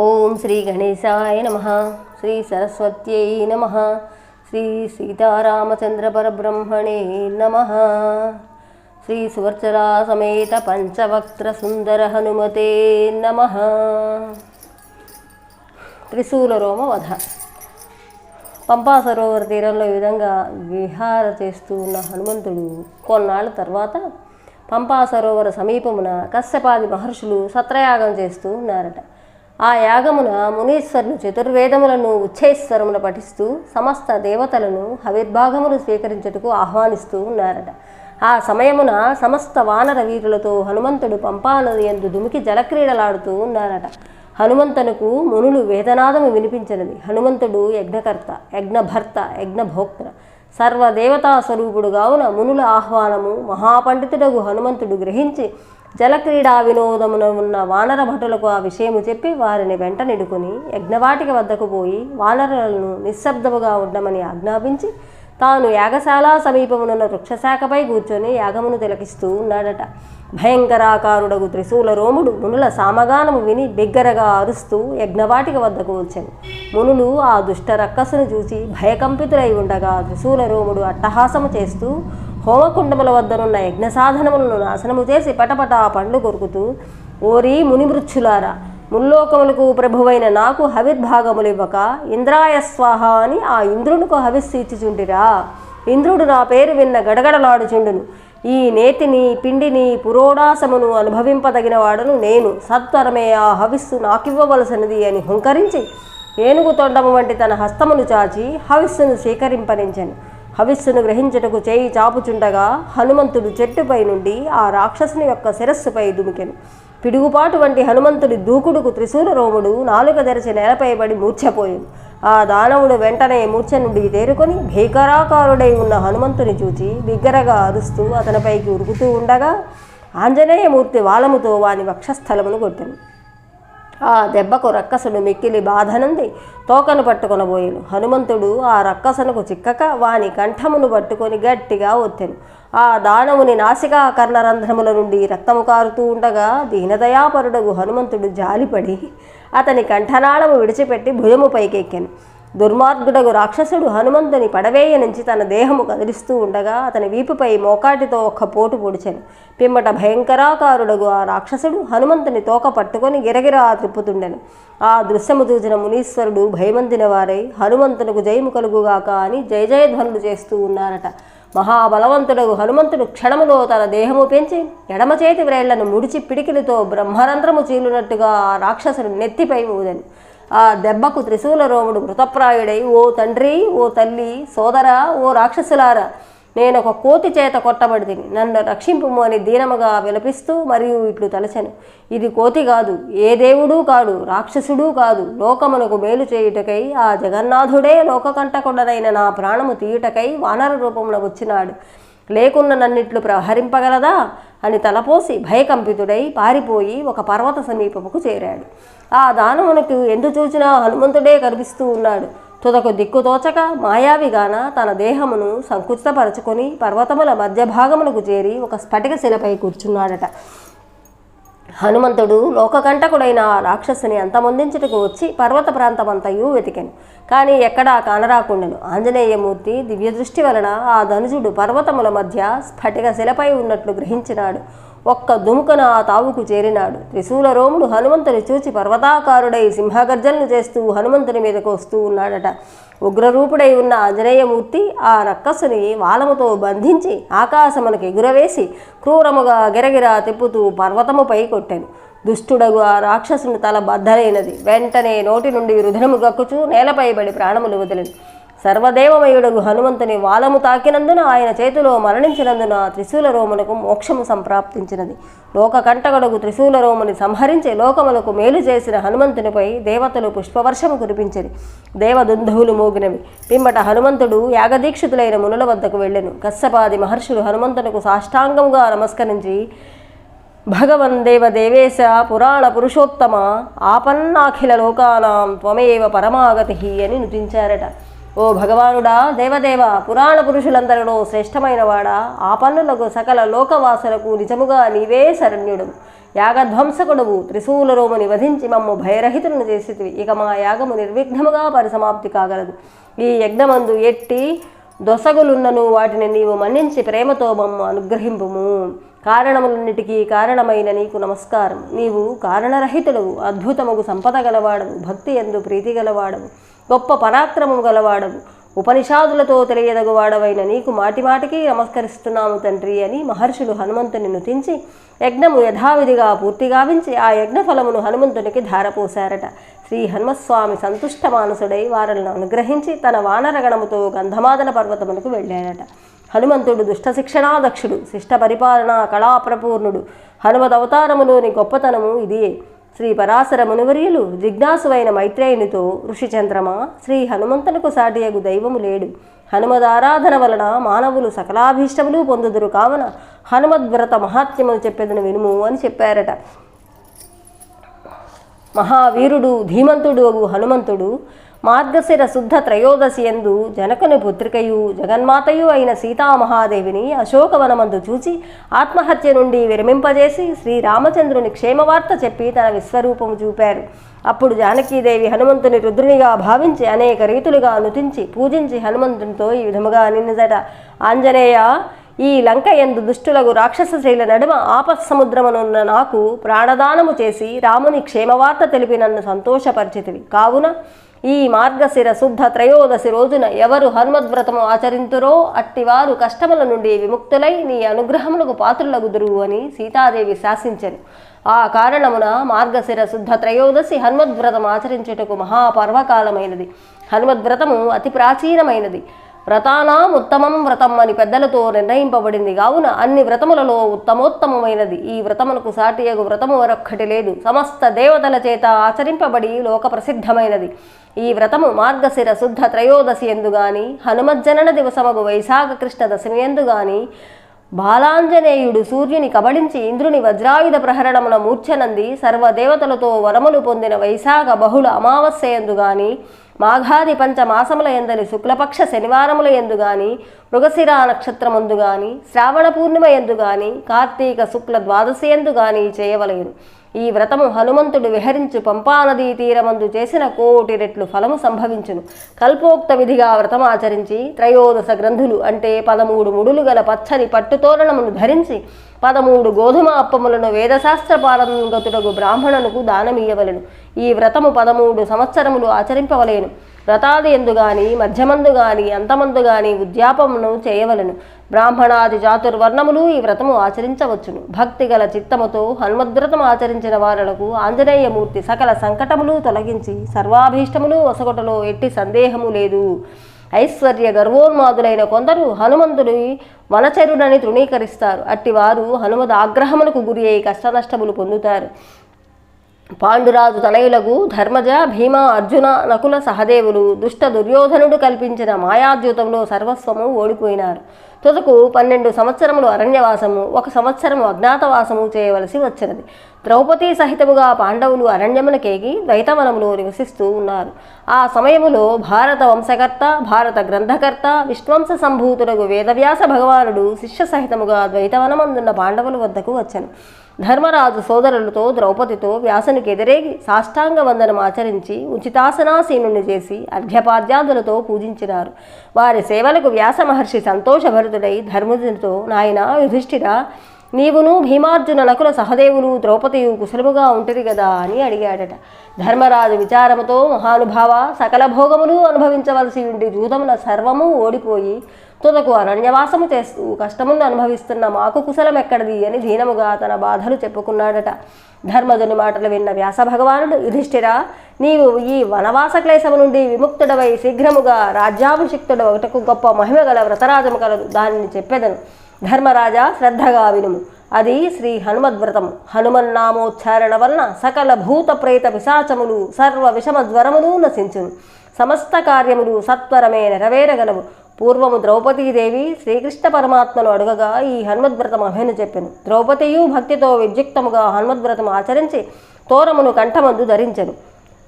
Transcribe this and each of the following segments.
ఓం శ్రీ గణేశాయ నమ. శ్రీ సరస్వత్యై నమ. శ్రీ సీతారామచంద్ర పరబ్రహ్మణే నమ. శ్రీ సువర్చరా సమేత పంచవక్త్ర సుందర హనుమతే నమ. త్రిశూల రోమ వధ. పంపా సరోవర తీరంలో ఈ విధంగా విహార చేస్తూ ఉన్న హనుమంతుడు కొన్నాళ్ళ తర్వాత పంపా సరోవర సమీపమున కశ్యపాది మహర్షులు సత్రయాగం చేస్తూ ఉన్నారట. ఆ యాగమున మునీశ్వరులు చతుర్వేదములను ఉచ్ఛైస్వరమున పఠిస్తూ సమస్త దేవతలను హవిర్భాగములు స్వీకరించుటకు ఆహ్వానిస్తూ ఉన్నారట. ఆ సమయమున సమస్త వానర వీరులతో హనుమంతుడు పంపానది ఎందు దుమికి జలక్రీడలాడుతూ ఉన్నారట. హనుమంతునకు మునులు వేదనాదము వినిపించినది. హనుమంతుడు యజ్ఞకర్త యజ్ఞభర్త యజ్ఞభోక్త సర్వదేవతా స్వరూపుడు కావున మునుల ఆహ్వానము మహాపండితుడగు హనుమంతుడు గ్రహించి జలక్రీడా వినోదమున ఉన్న వానర భటులకు ఆ విషయము చెప్పి వారిని వెంట నిడుకుని యజ్ఞవాటిక వద్దకు పోయి వానరులను నిశ్శబ్దముగా ఉండమని ఆజ్ఞాపించి తాను యాగశాల సమీపమునున్న వృక్షశాఖపై కూర్చొని యాగమును తిలకిస్తూ ఉన్నాడట. భయంకరాకారుడగు త్రిశూల రోముడు మునుల సామగానము విని బిగ్గరగా అరుస్తూ యజ్ఞవాటిక వద్దకు వచ్చాను. మునులు ఆ దుష్ట రక్కసును చూసి భయకంపితులై ఉండగా త్రిశూల రోముడు అట్టహాసము చేస్తూ హోమకుండముల వద్దనున్న యజ్ఞ సాధనములను నాశనము చేసి పటపట పండ్లు కొరుకుతూ ఓరి మునిమృచ్చులారా ముల్లోకములకు ప్రభువైన నాకు హవిర్భాగములు ఇవ్వక ఇంద్రాయ స్వాహ అని ఆ ఇంద్రునికి హవిస్సు ఇచ్చిచుండిరా ఇంద్రుడు నా పేరు విన్న గడగడలాడుచుండును. ఈ నేతిని పిండిని పురోడాసమును అనుభవింపదగిన వాడను నేను. సత్వరమే ఆ హవిస్సు నాకివ్వవలసినది అని హుంకరించి ఏనుగు తొండము వంటి తన హస్తమును చాచి హవిస్సును స్వీకరింపనించెను. హవిస్సును గ్రహించుటకు చేయి చాపుచుండగా హనుమంతుడు చెట్టుపై నుండి ఆ రాక్షసుని యొక్క శిరస్సుపై దుమికెను. పిడుగుపాటు వంటి హనుమంతుడి దూకుడుకు త్రిశూల రోముడు నాలుక తెరచి నేలపై పడి మూర్ఛపోయాడు ఆ దానవుడు వెంటనే మూర్ఛ నుండి తేరుకొని భీకరాకారుడై ఉన్న హనుమంతుని చూచి బిగ్గరగా అరుస్తూ అతనిపైకి ఉరుకుతూ ఉండగా ఆంజనేయమూర్తి వాలముతో వాని వక్షస్థలమును కొట్టాను. ఆ దెబ్బకు రక్కసుడు మిక్కిలి బాధనంది. తోకను పట్టుకొనబోయెను హనుమంతుడు ఆ రక్కసనకు చిక్కక వాని కంఠమును పట్టుకొని గట్టిగా ఒత్తెను. ఆ దానవుని నాసికా కర్ణరంధ్రముల నుండి రక్తము కారుతూ ఉండగా దీనదయాపరుడగు హనుమంతుడు జాలిపడి అతని కంఠనాళము విడిచిపెట్టి భుజము పైకెక్కాను. దుర్మార్గుడగు రాక్షసుడు హనుమంతుని పడవేయ నుంచి తన దేహము కదిలిస్తూ ఉండగా అతని వీపుపై మోకాటితో ఒక్క పోటు పొడిచాను. పిమ్మట భయంకరాకారుడగు ఆ రాక్షసుడు హనుమంతుని తోక పట్టుకొని గిరగిరా త్రిప్పుతుండెను. ఆ దృశ్యము చూసిన మునీశ్వరుడు భయమందిన వారై హనుమంతునకు జయము కలుగుగాక అని జయ జయధ్వనులు చేస్తూ ఉన్నారట. మహాబలవంతుడగు హనుమంతుడు క్షణములో తన దేహము పెంచి ఎడమ చేతి వ్రేళ్ళను ముడిచి పిడికిలితో బ్రహ్మరంధ్రము చీలునట్టుగా ఆ రాక్షసుడు నెత్తిపై ఊదను. ఆ దెబ్బకు త్రిశూల రోముడు మృతప్రాయుడై ఓ తండ్రి ఓ తల్లి సోదరా ఓ రాక్షసులారా నేను ఒక కోతి చేత కొట్టబడితిని. నన్ను రక్షింపుము అని దీనముగా విలపిస్తూ మరియు ఇట్లు తలచెను. ఇది కోతి కాదు ఏ దేవుడూ కాడు రాక్షసుడూ కాదు. లోకమునకు మేలు చేయుటకై ఆ జగన్నాథుడే లోకకంటకుడనైన నా ప్రాణము తీయుటకై వానర రూపమున వచ్చినాడు. లేకున్న నన్నిట్లు ప్రహరింపగలదా? అని తలపోసి భయకంపితుడై పారిపోయి ఒక పర్వత సమీపముకు చేరాడు. ఆ దానమునకు ఎందు చూచినా హనుమంతుడే కనిపిస్తూ ఉన్నాడు. తుదకు దిక్కుతోచక మాయావిగాన తన దేహమును సంకుచితపరచుకొని పర్వతముల మధ్య భాగమునకు చేరి ఒక స్ఫటిక శిలపై కూర్చున్నాడట. హనుమంతుడు లోకకంటకుడైన ఆ రాక్షసుని అంతమొందించుటకు వచ్చి పర్వత ప్రాంతమంతయు వెతికెను. కానీ ఎక్కడా కానరాకుండెను. ఆంజనేయమూర్తి దివ్యదృష్టి వలన ఆ ధనుజుడు పర్వతముల మధ్య స్ఫటిక శిలపై ఉన్నట్లు గ్రహించినాడు. ఒక్క దుముకన ఆ తావుకు చేరినాడు. త్రిశూల రోముడు హనుమంతుని చూచి పర్వతాకారుడై సింహగర్జనలు చేస్తూ హనుమంతుని మీదకు వస్తూ ఉన్నాడట. ఉగ్రరూపుడై ఉన్న ఆంజనేయమూర్తి ఆ రక్కసుని వాలముతో బంధించి ఆకాశమునకు ఎగురవేసి క్రూరముగా గిరగిరా తిప్పుతూ పర్వతముపై కొట్టాను. దుష్టుడగు ఆ రాక్షసుని తల బద్దలైనది. వెంటనే నోటి నుండి రుధనము గక్కుచూ నేలపై పడి ప్రాణములు వదిలింది సర్వదేవమయుడగు హనుమంతుని వాలము తాకినందున ఆయన చేతిలో మరణించినందున త్రిశూల రోమునకు మోక్షము సంప్రాప్తించినది. లోకకంటగడుగు త్రిశూల రోముని సంహరించి లోకములకు మేలు చేసిన హనుమంతునిపై దేవతలు పుష్పవర్షము కురిపించిరి దేవదుంధువులు మోగినవి. పిమ్మట హనుమంతుడు యాగదీక్షితులైన మునుల వద్దకు వెళ్ళెను. కశ్యపాది మహర్షులు హనుమంతునకు సాష్టాంగముగా నమస్కరించి భగవన్ దేవ దేవేశ పురాణ పురుషోత్తమ ఆపన్నాఖిల లోకానాం త్వమేవ పరమాగతి అని నుతించారట ఓ భగవానుడా దేవదేవ పురాణ పురుషులందరిలో శ్రేష్టమైనవాడా ఆ పన్నులకు సకల లోకవాసులకు నిజముగా నీవే శరణ్యుడు. యాగధ్వంసకుడువు త్రిశూల రోముని వధించి మమ్ము భయరహితులను చేసితివి. ఇక మా యాగము నిర్విఘ్నముగా పరిసమాప్తి కాగలదు. ఈ యజ్ఞమందు ఎట్టి దొసగులున్నను వాటిని నీవు మన్నించి ప్రేమతో మమ్ము అనుగ్రహింపుము. కారణములన్నిటికీ కారణమైన నీకు నమస్కారం. నీవు కారణరహితుడవు అద్భుతముగు సంపద గలవాడవు భక్తి ఎందు ప్రీతి గలవాడవు. గొప్ప పరాక్రమము గలవాడవు. ఉపనిషాదులతో తెలియదగువాడవైన నీకు మాటిమాటికి నమస్కరిస్తున్నాము తండ్రి అని మహర్షులు హనుమంతుని నుతించి యజ్ఞము యథావిధిగా పూర్తి గావించి ఆ యజ్ఞ ఫలమును హనుమంతునికి ధారపోశారట. శ్రీ హనుమస్వామి సంతుష్ట మానసుడై వారలను అనుగ్రహించి తన వానరగణముతో గంధమాదన పర్వతమునకు వెళ్ళాడట హనుమంతుడు దుష్ట శిక్షణాదక్షుడు శిష్ట పరిపాలన కళాప్రపూర్ణుడు. హనుమదవతారములోని గొప్పతనము ఇదియే. శ్రీ పరాశర మునివర్యులు జిజ్ఞాసువైన మైత్రేయునితో ఋషిచంద్రమ శ్రీ హనుమంతునకు సాటియగు దైవము లేడు. హనుమదారాధన వలన మానవులు సకలాభీష్టములు పొందుదురు కావున హనుమద్వ్రత మహాత్మ్యములు చెప్పేదని వినుము అని చెప్పారట. మహావీరుడు ధీమంతుడు అగు హనుమంతుడు మార్గశిర శుద్ధ త్రయోదశి ఎందు జనకుని పుత్రికయు జగన్మాతయు అయిన సీతామహాదేవిని అశోకవనమందు చూచి ఆత్మహత్య నుండి విరమింపజేసి శ్రీరామచంద్రుని క్షేమవార్త చెప్పి తన విశ్వరూపము చూపారు. అప్పుడు జానకీదేవి హనుమంతుని రుద్రునిగా భావించి అనేక రీతులుగా నుతించి పూజించి హనుమంతునితో ఈ విధముగా నిన్నదట ఆంజనేయ ఈ లంక ఎందు దుష్టులకు రాక్షస శ్రీల నడుమ ఆపత్సముద్రమునున్న నాకు ప్రాణదానము చేసి రాముని క్షేమవార్త తెలిపి నన్ను సంతోషపరిచితివి. కావున ఈ మార్గశిర శుద్ధ త్రయోదశి రోజున ఎవరు హనుమద్వ్రతము ఆచరింతురో అట్టివారు కష్టముల నుండి విముక్తులై నీ అనుగ్రహములకు పాత్రులగుదురు అని సీతాదేవి శాసించెను. ఆ కారణమున మార్గశిర శుద్ధ త్రయోదశి హనుమద్వ్రతం ఆచరించుటకు మహాపర్వకాలమైనది. హనుమద్వ్రతము అతి ప్రాచీనమైనది. వ్రతానాం ఉత్తమం వ్రతం అని పెద్దలతో నిర్ణయింపబడింది. కావున అన్ని వ్రతములలో ఉత్తమోత్తమమైనది. ఈ వ్రతమునకు సాటియగు వ్రతము మరొక్కటి లేదు. సమస్త దేవతల చేత ఆచరింపబడి లోక ప్రసిద్ధమైనది ఈ వ్రతము మార్గశిర శుద్ధ త్రయోదశి ఎందు గాని హనుమజ్జనన దివసమగు వైశాఖ కృష్ణ దశమి ఎందు గాని బాలాంజనేయుడు సూర్యుని కబళించి ఇంద్రుని వజ్రాయుధ ప్రహరణమున మూర్ఛనంది సర్వదేవతలతో వరములు పొందిన వైశాఖ బహుళ అమావాస్య ఎందు గాని మాఘాది పంచమాసముల ఎందని శుక్లపక్ష శనివారముల ఎందు గాని మృగశిర నక్షత్రమందు గాని శ్రావణ పూర్ణిమ ఎందు గాని కార్తీక శుక్ల ద్వాదశి ఎందు గాని చేయవలయును. ఈ వ్రతము హనుమంతుడు విహరించు పంపానదీ తీరమందు చేసిన కోటి రెట్లు ఫలము సంభవించును. కల్పోక్త విధిగా వ్రతం ఆచరించి త్రయోదశ గ్రంథులు అంటే పదమూడు ముడులు గల పచ్చని పట్టుతోరణమును ధరించి పదమూడు గోధుమ అప్పములను వేదశాస్త్ర పారంగతుడగు బ్రాహ్మణునకు దానమీయవలెను ఈ వ్రతము పదమూడు సంవత్సరములు ఆచరింపవలేను. వ్రతాది ఎందు గాని మధ్యమందు గాని అంతమందు గాని ఉద్యాపమును చేయవలెను. బ్రాహ్మణాది చాతుర్వర్ణములు ఈ వ్రతము ఆచరించవచ్చును. భక్తి గల చిత్తముతో హనుమద్వ్రతం ఆచరించిన వారులకు ఆంజనేయమూర్తి సకల సంకటములు తొలగించి సర్వాభీష్టములు ఒసగొటలో ఎట్టి సందేహము లేదు. ఐశ్వర్య గర్వోన్మాదులైన కొందరు హనుమంతుని వనచరుడని తృణీకరిస్తారు. అట్టివారు హనుమద్ ఆగ్రహమునకు గురి అయి కష్టనష్టములు పొందుతారు. పాండురాజు తనయులకు ధర్మజ భీమ అర్జున నకుల సహదేవులు దుష్ట దుర్యోధనుడు కల్పించిన మాయాద్యూతంలో సర్వస్వము ఓడిపోయినారు. తుదకు పన్నెండు సంవత్సరములు అరణ్యవాసము ఒక సంవత్సరము అజ్ఞాతవాసము చేయవలసి వచ్చినది. ద్రౌపది సహితముగా పాండవులు అరణ్యమునకేగి ద్వైతవనములో నివసిస్తూ ఉన్నారు. ఆ సమయములో భారత వంశకర్త భారత గ్రంథకర్త విశ్వంస సంభూతులకు వేదవ్యాస భగవానుడు శిష్య సహితముగా ద్వైతవనమందున్న పాండవుల వద్దకు వచ్చను. ధర్మరాజు సోదరులతో ద్రౌపదితో వ్యాసునికి ఎదురేగి సాష్టాంగ వందనం ఆచరించి ఉచితాసనాసీనుని చేసి అర్ఘ్యపాద్యాదులతో పూజించినారు. వారి సేవలకు వ్యాస మహర్షి సంతోషభరితుడై ధర్మజునితో నాయన యుధిష్ఠిర నీవును భీమార్జున నకుల సహదేవులు ద్రౌపదియు కుశలముగా ఉంటుంది కదా అని అడిగాడట. ధర్మరాజు విచారముతో మహానుభావ సకల భోగములు అనుభవించవలసి ఉండి జూదముల సర్వము ఓడిపోయి తుదకు అరణ్యవాసము చేస్తూ కష్టమును అనుభవిస్తున్న మాకు కుశలం ఎక్కడిది అని దీనముగా తన బాధలు చెప్పుకున్నాడట. ధర్మజుని మాటలు విన్న వ్యాస భగవానుడు యుధిష్ఠిరా నీవు ఈ వనవాస క్లేశము నుండి విముక్తుడవై శీఘ్రముగా రాజ్యాభిషిక్తుడు ఒకటకు గొప్ప మహిమ గల వ్రతరాజము కలదు. దానిని చెప్పేదను. ధర్మరాజా శ్రద్ధగా వినుము. అది శ్రీ హనుమద్వ్రతము. హనుమన్నామోచ్చారణ వలన సకల భూత ప్రేత పిశాచములు సర్వ విషమ జ్వరములు నశించును. సమస్త కార్యములు సత్వరమే నెరవేరగలవు. పూర్వము ద్రౌపదీదేవి శ్రీకృష్ణ పరమాత్మను అడుగగా ఈ హనుమద్వ్రతం అభేను చెప్పెను. ద్రౌపదియు భక్తితో విద్యుక్తముగా హనుమద్వ్రతం ఆచరించి తోరమును కంఠమందు ధరించెను.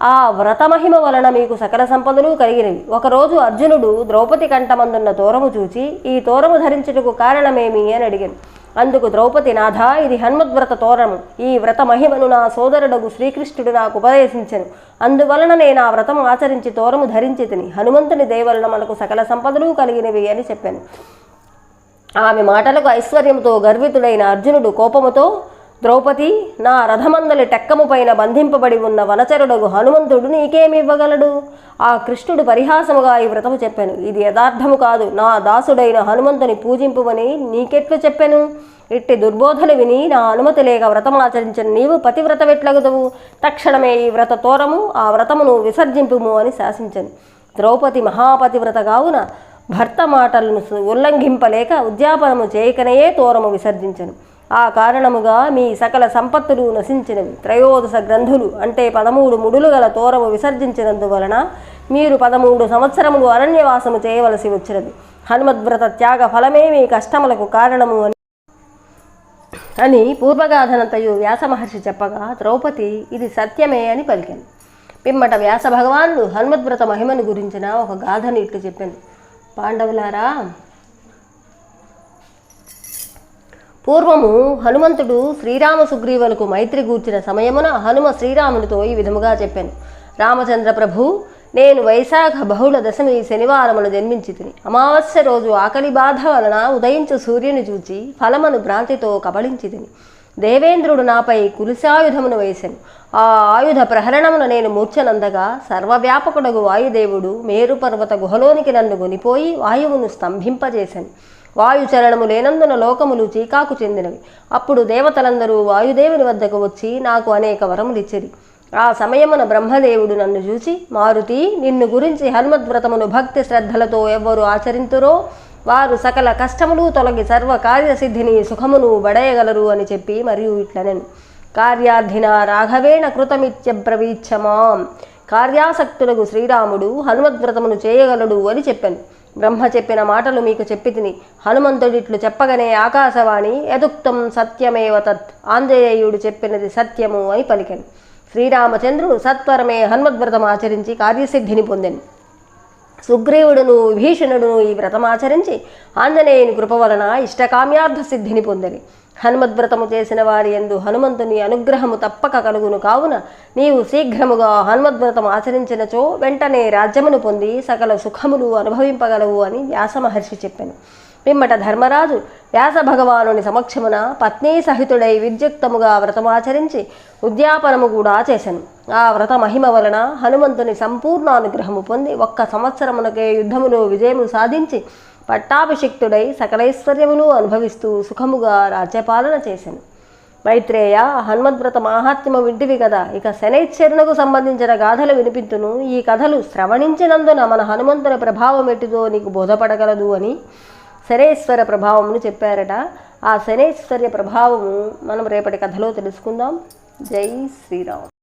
ఆ వ్రతమహిమ వలన మీకు సకల సంపదలు కలిగినవి. ఒకరోజు అర్జునుడు ద్రౌపది కంఠమందున్న తోరము చూచి ఈ తోరము ధరించుటకు కారణమేమి అని అడిగాను. అందుకు ద్రౌపది నాథ ఇది హన్మద్వ్రత తోరము ఈ వ్రత మహిమను నా సోదరుడగు శ్రీకృష్ణుడు నాకు ఉపదేశించను. అందువలన నేను ఆ వ్రతం ఆచరించి తోరము ధరించి తిని హనుమంతుని దేవలన మనకు సకల సంపదలు కలిగినవి అని చెప్పాను. ఆమె మాటలకు ఐశ్వర్యంతో గర్వితుడైన అర్జునుడు కోపముతో ద్రౌపది నా రథమందలి టెక్కము పైన బంధింపబడి ఉన్న వనచరుడగు హనుమంతుడు నీకేమివ్వగలడు? ఆ కృష్ణుడు పరిహాసముగా ఈ వ్రతము చెప్పాను. ఇది యథార్థము కాదు. నా దాసుడైన హనుమంతుని పూజింపుమని నీకెట్లు చెప్పాను. ఇట్టి దుర్బోధలు విని నా అనుమతి లేక వ్రతమాచరించిన నీవు పతివ్రత వెట్లగదవు తక్షణమే ఈ వ్రత తోరము ఆ వ్రతమును విసర్జింపుము అని శాసించను. ద్రౌపది మహాపతివ్రత కావున భర్త మాటలను ఉల్లంఘింపలేక ఉద్యాపనము చేయకనే తోరము విసర్జించను. ఆ కారణముగా మీ సకల సంపత్తులు నశించినవి. త్రయోదశ గ్రంథులు అంటే పదమూడు ముడులు గల తోరము విసర్జించినందువలన మీరు పదమూడు సంవత్సరములు అరణ్యవాసము చేయవలసి వచ్చినది. హనుమద్వ్రత త్యాగ ఫలమే మీ కష్టములకు కారణము అని అని పూర్వగాథనంతయు వ్యాసమహర్షి చెప్పగా ద్రౌపది ఇది సత్యమే అని పలికాను. పిమ్మట వ్యాస భగవానుడు హనుమద్వ్రత మహిమను గురించిన ఒక గాథను ఇట్లు చెప్పాను. పాండవులారా పూర్వము హనుమంతుడు శ్రీరామ సుగ్రీవులకు మైత్రి గూర్చిన సమయమున హనుమ శ్రీరామునితో ఈ విధముగా చెప్పాను. రామచంద్ర ప్రభు నేను వైశాఖ బహుళ దశమి శనివారమును జన్మించి తిని అమావాస్య రోజు ఆకలి బాధ వలన ఉదయించు సూర్యుని చూచి ఫలమును భ్రాంతితో కబళించి తిని దేవేంద్రుడు నాపై కులిశాయుధమును వేశాను ఆ ఆయుధ ప్రహరణమును నేను మూర్ఛనందగా సర్వవ్యాపకుడగు వాయుదేవుడు మేరు పర్వత గుహలోనికి నన్ను కొనిపోయి వాయువును స్తంభింపజేశాను వాయుచరణము లేనందున లోకములు చీకాకు చెందినవి. అప్పుడు దేవతలందరూ వాయుదేవుని వద్దకు వచ్చి నాకు అనేక వరములు ఇచ్చిరి ఆ సమయమున బ్రహ్మదేవుడు నన్ను చూసి మారుతి నిన్ను గురించి హనుమద్వ్రతమును భక్తి శ్రద్ధలతో ఎవ్వరు ఆచరింతురో? వారు సకల కష్టములు తొలగి సర్వ కార్యసిద్ధిని సుఖమును బడయగలరు అని చెప్పి మరియు ఇట్లనెను కార్యార్థిన రాఘవేణ కృతమిత్యబ్రవీచ్చమాం కార్యాసక్తులకు శ్రీరాముడు హనుమద్వ్రతమును చేయగలడు అని చెప్పాను. బ్రహ్మ చెప్పిన మాటలు మీకు చెప్పి తిని హనుమంతుడిట్లు చెప్పగనే ఆకాశవాణి యదుక్తం సత్యమేవ తత్ ఆంజనేయుడు చెప్పినది సత్యము అని పలికాను. శ్రీరామచంద్రుడు సత్వరమే హనుమద్వ్రతం ఆచరించి కార్యసిద్ధిని పొందాను. సుగ్రీవుడును విభీషణుడును ఈ వ్రతమాచరించి ఆంజనేయుని కృప వలన ఇష్టకామ్యార్థ సిద్ధిని పొందని. హనుమద్వ్రతము చేసిన వారి ఎందు హనుమంతుని అనుగ్రహము తప్పక కలుగును కావున నీవు శీఘ్రముగా హనుమద్వ్రతం ఆచరించినచో వెంటనే రాజ్యమును పొంది సకల సుఖములు అనుభవింపగలవు అని వ్యాస మహర్షి చెప్పాను. పిమ్మట ధర్మరాజు వ్యాస భగవానుని సమక్షమున పత్నీ సహితుడై విద్యుక్తముగా వ్రతమాచరించి ఉద్యాపనము కూడా చేశాను ఆ వ్రత మహిమ వలన హనుమంతుని సంపూర్ణ అనుగ్రహము పొంది ఒక్క సంవత్సరమునకే యుద్ధములో విజయము సాధించి పట్టాభిషిక్తుడై సకలైశ్వర్యములు అనుభవిస్తూ సుఖముగా రాజ్యపాలన చేశాను మైత్రేయ హనుమద్వ్రత మాహాత్మ్యము వింటివి కదా. ఇక శనైశ్చరునకు సంబంధించిన గాథలు వినిపించును ఈ కథలు శ్రవణించినందున మన హనుమంతుని ప్రభావం ఎట్టిదో నీకు బోధపడగలదు అని శనేశ్వర ప్రభావమును చెప్పారట. ఆ శనేశ్వర్య ప్రభావము మనం రేపటి కథలో తెలుసుకుందాం. జై శ్రీరామ్.